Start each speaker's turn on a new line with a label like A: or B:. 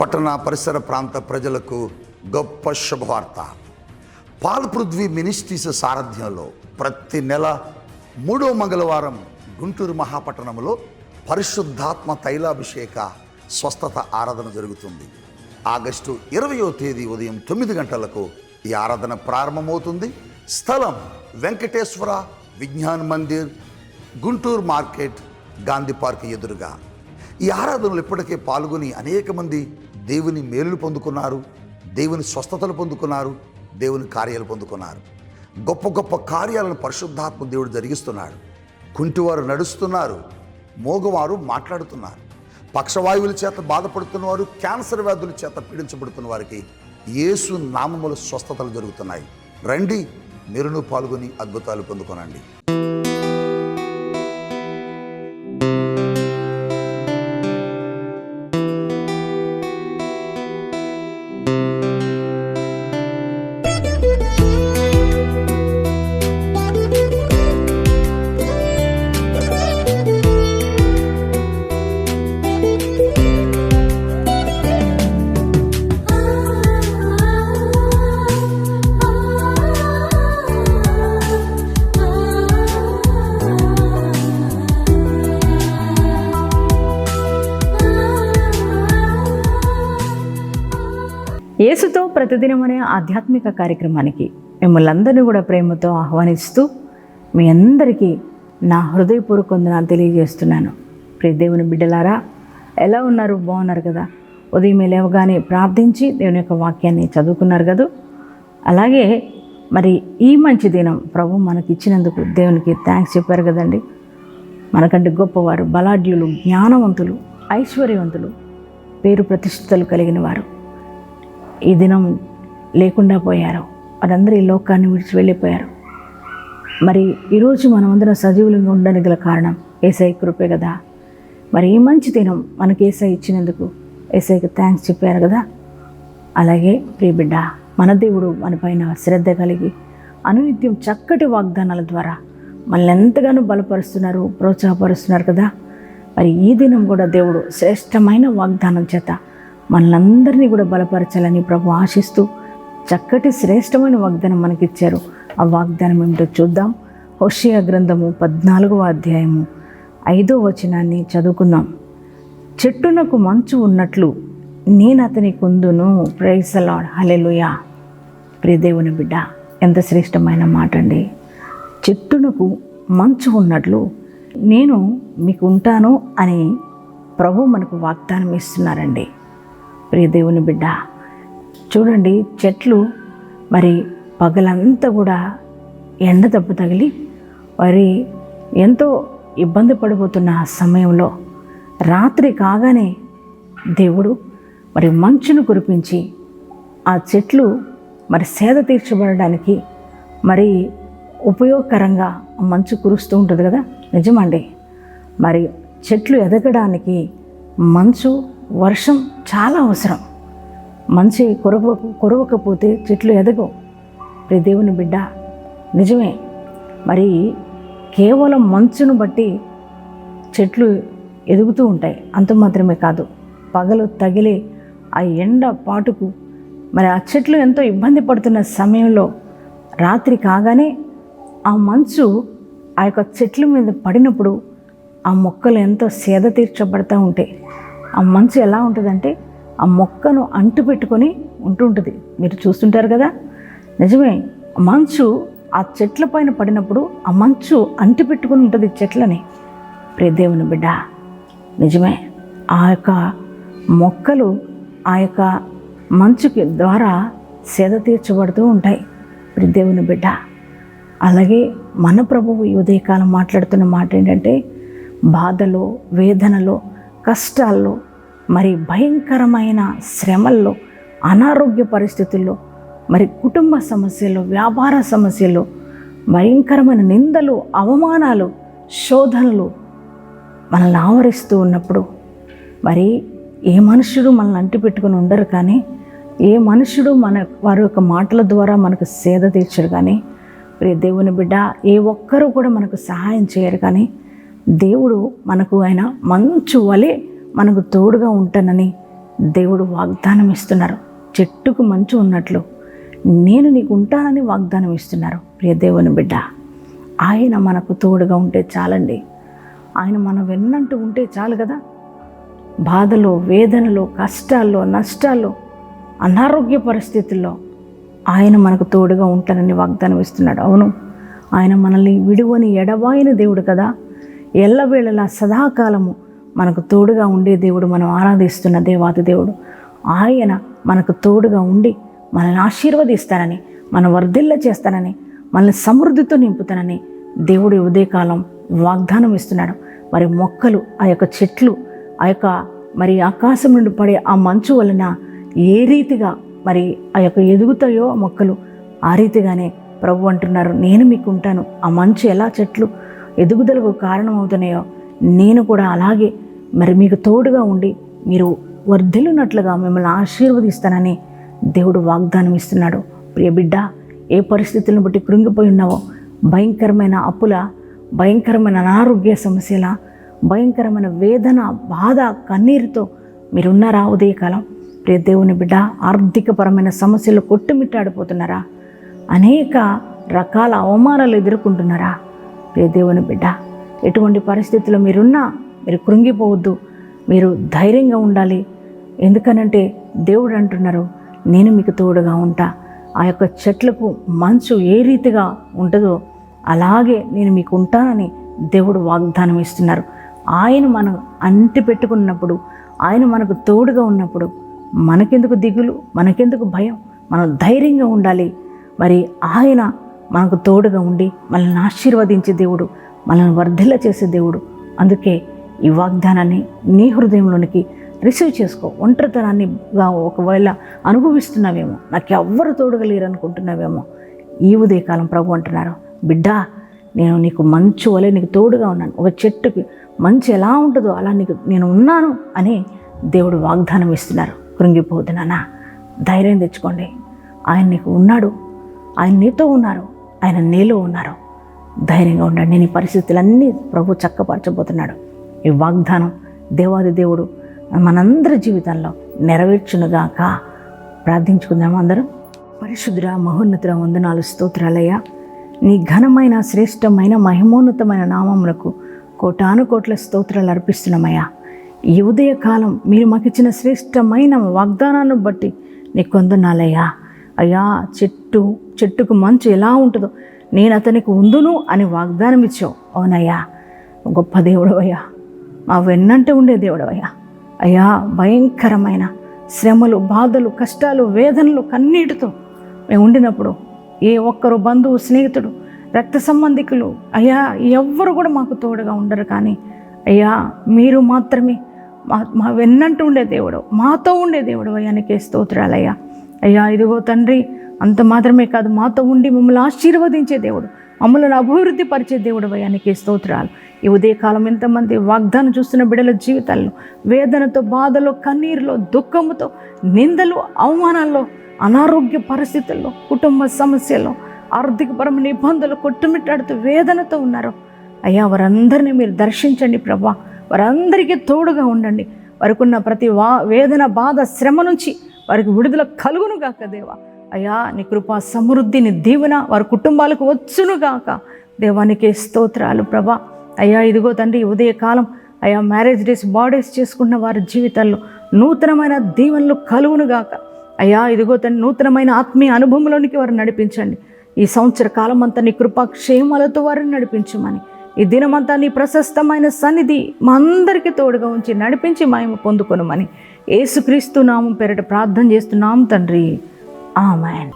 A: పట్టణ పరిసర ప్రాంత ప్రజలకు గొప్ప శుభవార్త. పాల్పృథ్వీ మినిస్ట్రీస్ సారథ్యంలో ప్రతి నెల మూడో మంగళవారం గుంటూరు మహాపట్టణంలో పరిశుద్ధాత్మ తైలాభిషేక స్వస్థత ఆరాధన జరుగుతుంది. ఆగస్టు ఇరవయో తేదీ ఉదయం తొమ్మిది గంటలకు ఈ ఆరాధన ప్రారంభమవుతుంది. స్థలం వెంకటేశ్వర విజ్ఞాన్ మందిర్ గుంటూరు మార్కెట్ గాంధీ పార్క్ ఎదురుగా. ఈ ఆరాధనలు ఇప్పటికే పాల్గొని అనేక మంది దేవుని మేలులు పొందుకున్నారు దేవుని స్వస్థతలు పొందుకున్నారు దేవుని కార్యాలు పొందుకున్నారు. గొప్ప గొప్ప కార్యాలను పరిశుద్ధాత్మ దేవుడు జరిగిస్తున్నాడు. కుంటివారు నడుస్తున్నారు మోగవారు మాట్లాడుతున్నారు. పక్షవాయువుల చేత బాధపడుతున్నవారు క్యాన్సర్ వ్యాధుల చేత పీడించబడుతున్న వారికి యేసు నామముల స్వస్థతలు జరుగుతున్నాయి. రండి మీరును పాల్గొని అద్భుతాలు పొందుకోనండి.
B: యేసుతో ప్రతిదినం అనే ఆధ్యాత్మిక కార్యక్రమానికి మిమ్మల్ని అందరినీ కూడా ప్రేమతో ఆహ్వానిస్తూ మీ అందరికీ నా హృదయపూర్వక వందనాలు తెలియజేస్తున్నాను. ప్రియ దేవుని బిడ్డలారా ఎలా ఉన్నారు? బాగున్నారు కదా? ఉదయం లేవగానే ప్రార్థించి దేవుని యొక్క వాక్యాన్ని చదువుకున్నారు కదా? అలాగే మరి ఈ మంచి దినం ప్రభు మనకి ఇచ్చినందుకు దేవునికి థ్యాంక్స్ చెప్పారు కదండి. మనకంటే గొప్పవారు బలాఢ్యులు జ్ఞానవంతులు ఐశ్వర్యవంతులు పేరు ప్రతిష్టలు కలిగిన వారు. ఈ దినం లేకుండా పోయారు. వారందరూ ఈ లోకాన్ని విడిచి వెళ్ళిపోయారు. మరి ఈరోజు మనమందరం సజీవులంగా ఉండడానికి గల కారణం ఏసఐ కృపే కదా. మరి ఈ మంచి దినం మనకి ఏసఐ ఇచ్చినందుకు ఏసఐకి థ్యాంక్స్ చెప్పారు కదా. అలాగే ప్రియబిడ్డ మన దేవుడు మనపైన శ్రద్ధ కలిగి అనునిత్యం చక్కటి వాగ్దానాల ద్వారా మనల్ని ఎంతగానో బలపరుస్తున్నారు ప్రోత్సాహపరుస్తున్నారు కదా. మరి ఈ దినం కూడా దేవుడు శ్రేష్టమైన వాగ్దానం చేత మనలందరినీ కూడా బలపరచాలని ప్రభు ఆశిస్తూ చక్కటి శ్రేష్టమైన వాగ్దానం మనకిచ్చారు. ఆ వాగ్దానం ఏమిటో చూద్దాం. హోషియా గ్రంథము పద్నాలుగవ అధ్యాయము ఐదో వచనాన్ని చదువుకుందాం. చెట్టునకు మంచు ఉన్నట్లు నేను అతని కుందును. ప్రైసలాడ్ హలెలుయా ప్రియదేవుని బిడ్డ ఎంత శ్రేష్టమైన మాట అండి. చెట్టునకు మంచు ఉన్నట్లు నేను మీకు ఉంటాను అని ప్రభు మనకు వాగ్దానం ఇస్తున్నారండి. ప్రియ దేవుని బిడ్డ చూడండి చెట్లు మరి పగలంతా కూడా ఎండ దెబ్బ తగిలి మరి ఎంతో ఇబ్బంది పడిపోతున్న ఆ సమయంలో రాత్రి కాగానే దేవుడు మరి మంచును కురిపించి ఆ చెట్లు మరి సేద తీర్చబడడానికి మరి ఉపయోగకరంగా మంచు కురుస్తూ ఉంటుంది కదా? నిజమండి. మరి చెట్లు ఎదగడానికి మంచు వర్షం చాలా అవసరం. మంచి కురవ కురవకపోతే చెట్లు ఎదగవు. ప్రతి దేవుని బిడ్డ నిజమే. మరి కేవలం మంచును బట్టి చెట్లు ఎదుగుతూ ఉంటాయి. అంత మాత్రమే కాదు. పగలు తగిలే ఆ ఎండ పాటుకు మరి ఆ చెట్లు ఎంతో ఇబ్బంది పడుతున్న సమయంలో రాత్రి కాగానే ఆ మంచు ఆ యొక్క చెట్ల మీద పడినప్పుడు ఆ మొక్కలు ఎంతో సేద తీర్చబడతా ఉంటాయి. ఆ మంచు ఎలా ఉంటుందంటే ఆ మొక్కను అంటు పెట్టుకొని ఉంటుంటుంది. మీరు చూస్తుంటారు కదా? నిజమే మంచు ఆ చెట్ల పైన పడినప్పుడు ఆ మంచు అంటి పెట్టుకుని ఉంటుంది చెట్లని. ప్రియదేవుని బిడ్డ నిజమే ఆ యొక్క మొక్కలు ఆ యొక్క మంచుకి ద్వారా సేద తీర్చబడుతూ ఉంటాయి. ప్రియదేవుని బిడ్డ అలాగే మన ప్రభువు ఈ ఉదయకాలం మాట్లాడుతున్న మాట ఏంటంటే బాధలో వేదనలో కష్టాల్లో మరి భయంకరమైన శ్రమల్లో అనారోగ్య పరిస్థితుల్లో మరి కుటుంబ సమస్యలు వ్యాపార సమస్యలు భయంకరమైన నిందలు అవమానాలు శోధనలు మనల్ని ఆవరిస్తూ ఉన్నప్పుడు మరి ఏ మనుషుడు మనల్ని అంటి పెట్టుకుని ఉండరు కానీ ఏ మనుషుడు మన వారి యొక్క మాటల ద్వారా మనకు సేద తీర్చరు కానీ ప్రియ దేవుని బిడ్డ ఏ ఒక్కరూ కూడా మనకు సహాయం చేయరు కానీ దేవుడు మనకు ఆయన మంచు వలె మనకు తోడుగా ఉంటానని దేవుడు వాగ్దానం ఇస్తున్నారు. చెట్టుకు మంచు ఉన్నట్లు నేను నీకు ఉంటానని వాగ్దానం ఇస్తున్నారు. ప్రియ దేవుని బిడ్డ ఆయన మనకు తోడుగా ఉంటే చాలండి. ఆయన మనం వెన్నంటూ ఉంటే చాలు కదా. బాధలో వేదనలో కష్టాల్లో నష్టాల్లో అనారోగ్య పరిస్థితుల్లో ఆయన మనకు తోడుగా ఉంటానని వాగ్దానం ఇస్తున్నాడు. అవును ఆయన మనల్ని విడువని ఎడవాయిన దేవుడు కదా. ఎల్లవేళలా సదాకాలము మనకు తోడుగా ఉండే దేవుడు మనం ఆరాధిస్తున్న దేవాది దేవుడు. ఆయన మనకు తోడుగా ఉండి మనల్ని ఆశీర్వదిస్తానని మన వర్ధిల్ల చేస్తానని మనల్ని సమృద్ధితో నింపుతానని దేవుడు ఉదయకాలం వాగ్దానం ఇస్తున్నాడు. మరి మొక్కలు ఆ యొక్క చెట్లు ఆ యొక్క మరి ఆకాశం నుండి పడే ఆ మంచు వలన ఏ రీతిగా మరి ఆ యొక్క ఎదుగుతాయో ఆ మొక్కలు ఆ రీతిగానే ప్రభు అంటున్నారు. నేను మీకు ఉంటాను. ఆ మంచు ఎలా చెట్లు ఎదుగుదలకు కారణమవుతున్నాయో నేను కూడా అలాగే మరి మీకు తోడుగా ఉండి మీరు వర్ధిల్లునట్లుగా మిమ్మల్ని ఆశీర్వదిస్తానని దేవుడు వాగ్దానం ఇస్తున్నాడు. ప్రియ బిడ్డ ఏ పరిస్థితులను బట్టి కృంగిపోయి ఉన్నావో? భయంకరమైన అప్పుల భయంకరమైన అనారోగ్య సమస్యల భయంకరమైన వేదన బాధ కన్నీరుతో మీరున్నారా ఉదయకాలం? ప్రియ దేవుని బిడ్డ ఆర్థికపరమైన సమస్యలు కొట్టుమిట్టాడిపోతున్నారా? అనేక రకాల అవమానాలు ఎదుర్కొంటున్నారా? ప్రియ దేవుని బిడ్డ ఎటువంటి పరిస్థితుల్లో మీరున్నా మీరు కృంగిపోవద్దు మీరు ధైర్యంగా ఉండాలి. ఎందుకనంటే దేవుడు అంటున్నారు నేను మీకు తోడుగా ఉంటా. ఆ యొక్క చెట్లకు మంచు ఏ రీతిగా ఉంటుందో అలాగే నేను మీకు ఉంటానని దేవుడు వాగ్దానం ఇస్తున్నారు. ఆయన మనం అంటి పెట్టుకున్నప్పుడు ఆయన మనకు తోడుగా ఉన్నప్పుడు మనకెందుకు దిగులు మనకెందుకు భయం? మనం ధైర్యంగా ఉండాలి. మరి ఆయన మనకు తోడుగా ఉండి మనల్ని ఆశీర్వదించే దేవుడు మనల్ని వర్ధిల్ల చేసే దేవుడు. అందుకే ఈ వాగ్దానాన్ని నీ హృదయంలోనికి రిసీవ్ చేసుకో. ఒంటరితనాన్నిగా ఒకవేళ అనుభవిస్తున్నావేమో నాకు ఎవ్వరు తోడుగా లేరు అనుకుంటున్నావేమో ఈ ఉదయకాలం ప్రభు అంటున్నారు బిడ్డా నేను నీకు మంచు వలె నీకు తోడుగా ఉన్నాను. ఒక చెట్టుకి మంచు ఎలా ఉంటుందో అలా నీకు నేను ఉన్నాను అని దేవుడు వాగ్దానం ఇస్తున్నారు. కృంగిపోతున్నానా ధైర్యం తెచ్చుకోండి. ఆయన నీకు ఉన్నాడు. ఆయన నీతో ఉన్నారు. ఆయన నీలో ఉన్నారు. ధైర్యంగా ఉండండి. నేను ఈ పరిస్థితులన్నీ ప్రభు చక్కపరచబోతున్నాడు. ఈ వాగ్దానం దేవాది దేవుడు మనందరి జీవితంలో నెరవేర్చునుగాక. ప్రార్థించుకుందాం అందరం? పరిశుద్ర మహోన్నతుల వందనాలు స్తోత్రాలయ్య. నీ ఘనమైన శ్రేష్టమైన మహిమోన్నతమైన నామములకు కోటాను కోట్ల స్తోత్రాలు అర్పిస్తున్నామయ్యా. ఈ ఉదయకాలం మీరు మాకు ఇచ్చిన శ్రేష్టమైన వాగ్దానాన్ని బట్టి నీకు వందనాలయ్యా అయ్యా చెట్టు చెట్టుకు మంచు ఎలా ఉంటుందో నేను అతనికి ఉందును అని వాగ్దానం ఇచ్చావు. అవునయ్యా గొప్ప దేవుడవయ్యా మా వెన్నంటే ఉండే దేవుడవయ్యా. అయ్యా భయంకరమైన శ్రమలు బాధలు కష్టాలు వేదనలు కన్నీటితో మేము ఉండినప్పుడు ఏ ఒక్కరు బంధువు స్నేహితుడు రక్త సంబంధికులు అయ్యా ఎవ్వరు కూడా మాకు తోడుగా ఉండరు కానీ అయ్యా మీరు మాత్రమే మా మా వెన్నంటూ ఉండే దేవుడు మాతో ఉండే దేవుడు అయ్యానికే స్తోత్రాలయ్యా. అయ్యా ఇదిగో తండ్రి అంత మాత్రమే కాదు మాతో ఉండి మమ్మల్ని ఆశీర్వదించే దేవుడు మమ్మల్ని అభివృద్ధి పరిచే దేవుడు అయ్యానికి స్తోత్రాలు. ఈ ఉదయకాలం ఎంతమంది వాగ్దానం చూస్తున్న బిడ్డల జీవితాల్లో వేదనతో బాధలో కన్నీరులో దుఃఖముతో నిందలు అవమానాల్లో అనారోగ్య పరిస్థితుల్లో కుటుంబ సమస్యల్లో ఆర్థికపరమైన ఇబ్బందులు కొట్టుమిట్టాడుతూ వేదనతో ఉన్నారు. అయ్యా వారందరినీ మీరు దర్శించండి ప్రభా వారందరికీ తోడుగా ఉండండి. వారికి ఉన్న ప్రతి వా వేదన బాధ శ్రమ నుంచి వారికి విడుదల కలుగును గాక దేవా. అయ్యా నీ కృపా సమృద్ధిని దీవెన వారి కుటుంబాలకు వచ్చును గాక. దేవానికి స్తోత్రాలు ప్రభా. అయ్యా ఇదిగో తండ్రి ఉదయకాలం అయ్యా మ్యారేజ్ డేస్ బాడేస్ చేసుకున్న వారి జీవితాల్లో నూతనమైన దీవెనలు కలుగును గాక. అయ్యా ఇదిగో తండ్రి నూతనమైన ఆత్మీయ అనుభవంలోనికి వారిని నడిపించండి. ఈ సంవత్సర కాలం అంతా నీ కృపాక్షేమాలతో వారిని నడిపించమని ఈ దినమంతా నీ ప్రశస్తమైన సన్నిధి మా అందరికీ తోడుగా ఉంచి నడిపించి మేము పొందుకొనమని ఏసుక్రీస్తు నామం పేరిట ప్రార్థన చేస్తున్నాం తండ్రి. ఆమెన్.